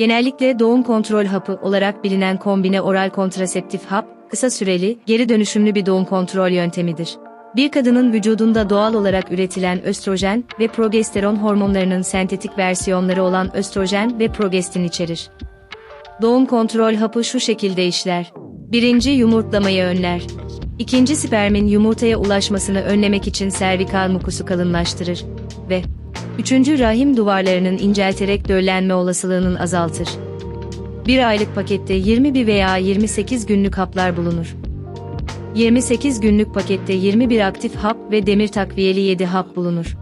Genellikle doğum kontrol hapı olarak bilinen kombine oral kontraseptif hap, kısa süreli, geri dönüşümlü bir doğum kontrol yöntemidir. Bir kadının vücudunda doğal olarak üretilen östrojen ve progesteron hormonlarının sentetik versiyonları olan östrojen ve progestin içerir. Doğum kontrol hapı şu şekilde işler. Birinci yumurtlamayı önler. İkinci spermin yumurtaya ulaşmasını önlemek için servikal mukusu kalınlaştırır. Ve üçüncü rahim duvarlarının incelterek döllenme olasılığının azaltır. Bir aylık pakette 21 veya 28 günlük haplar bulunur. 28 günlük pakette 21 aktif hap ve demir takviyeli 7 hap bulunur.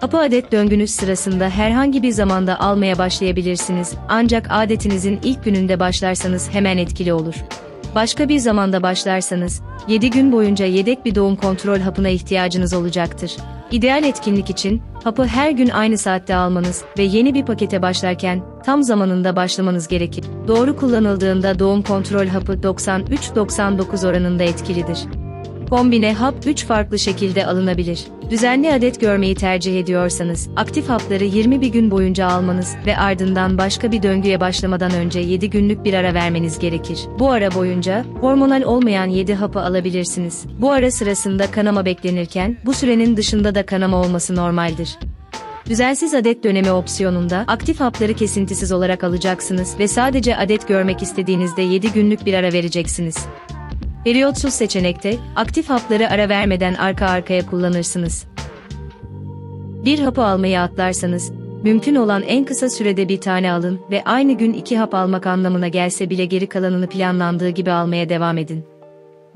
Hapı adet döngünüz sırasında herhangi bir zamanda almaya başlayabilirsiniz ancak adetinizin ilk gününde başlarsanız hemen etkili olur. Başka bir zamanda başlarsanız, 7 gün boyunca yedek bir doğum kontrol hapına ihtiyacınız olacaktır. İdeal etkinlik için, hapı her gün aynı saatte almanız ve yeni bir pakete başlarken tam zamanında başlamanız gerekir. Doğru kullanıldığında doğum kontrol hapı 93-99 oranında etkilidir. Kombine hap 3 farklı şekilde alınabilir. Düzenli adet görmeyi tercih ediyorsanız, aktif hapları 21 gün boyunca almanız ve ardından başka bir döngüye başlamadan önce 7 günlük bir ara vermeniz gerekir. Bu ara boyunca, hormonal olmayan 7 hapı alabilirsiniz. Bu ara sırasında kanama beklenirken, bu sürenin dışında da kanama olması normaldir. Düzensiz adet dönemi opsiyonunda aktif hapları kesintisiz olarak alacaksınız ve sadece adet görmek istediğinizde 7 günlük bir ara vereceksiniz. Periyotsuz seçenekte, aktif hapları ara vermeden arka arkaya kullanırsınız. Bir hapı almayı atlarsanız, mümkün olan en kısa sürede bir tane alın ve aynı gün iki hap almak anlamına gelse bile geri kalanını planlandığı gibi almaya devam edin.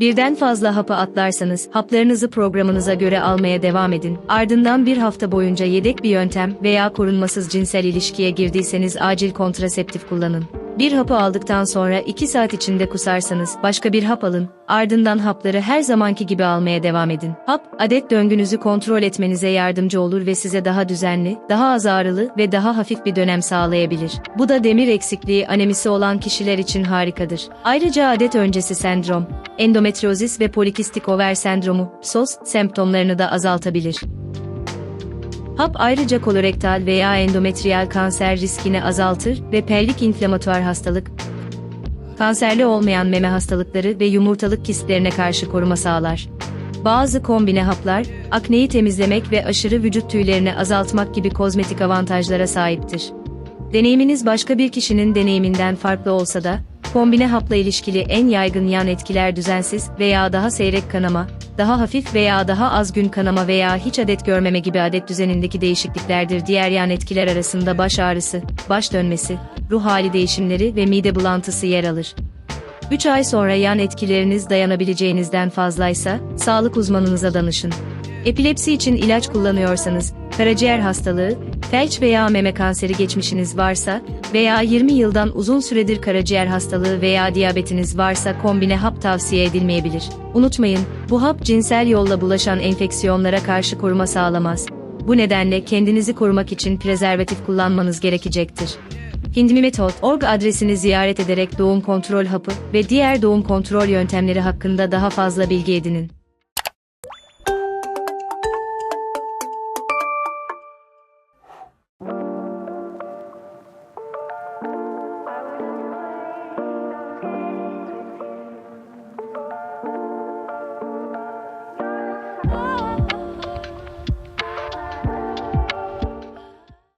Birden fazla hapı atlarsanız, haplarınızı programınıza göre almaya devam edin. Ardından bir hafta boyunca yedek bir yöntem veya korunmasız cinsel ilişkiye girdiyseniz acil kontraseptif kullanın. Bir hapı aldıktan sonra 2 saat içinde kusarsanız başka bir hap alın, ardından hapları her zamanki gibi almaya devam edin. Hap, adet döngünüzü kontrol etmenize yardımcı olur ve size daha düzenli, daha az ağrılı ve daha hafif bir dönem sağlayabilir. Bu da demir eksikliği anemisi olan kişiler için harikadır. Ayrıca adet öncesi sendrom, endometriozis ve polikistik over sendromu, SOS, semptomlarını da azaltabilir. Hap ayrıca kolorektal veya endometriyal kanser riskini azaltır ve pelvik inflamatuar hastalık, kanserli olmayan meme hastalıkları ve yumurtalık kistlerine karşı koruma sağlar. Bazı kombine haplar, akneyi temizlemek ve aşırı vücut tüylerini azaltmak gibi kozmetik avantajlara sahiptir. Deneyiminiz başka bir kişinin deneyiminden farklı olsa da, kombine hapla ilişkili en yaygın yan etkiler düzensiz veya daha seyrek kanama, daha hafif veya daha az gün kanama veya hiç adet görmeme gibi adet düzenindeki değişikliklerdir. Diğer yan etkiler arasında baş ağrısı, baş dönmesi, ruh hali değişimleri ve mide bulantısı yer alır. 3 ay sonra yan etkileriniz dayanabileceğinizden fazlaysa, sağlık uzmanınıza danışın. Epilepsi için ilaç kullanıyorsanız, karaciğer hastalığı, felç veya meme kanseri geçmişiniz varsa veya 20 yıldan uzun süredir karaciğer hastalığı veya diyabetiniz varsa kombine hap tavsiye edilmeyebilir. Unutmayın, bu hap cinsel yolla bulaşan enfeksiyonlara karşı koruma sağlamaz. Bu nedenle kendinizi korumak için prezervatif kullanmanız gerekecektir. Hindmimetot.org adresini ziyaret ederek doğum kontrol hapı ve diğer doğum kontrol yöntemleri hakkında daha fazla bilgi edinin.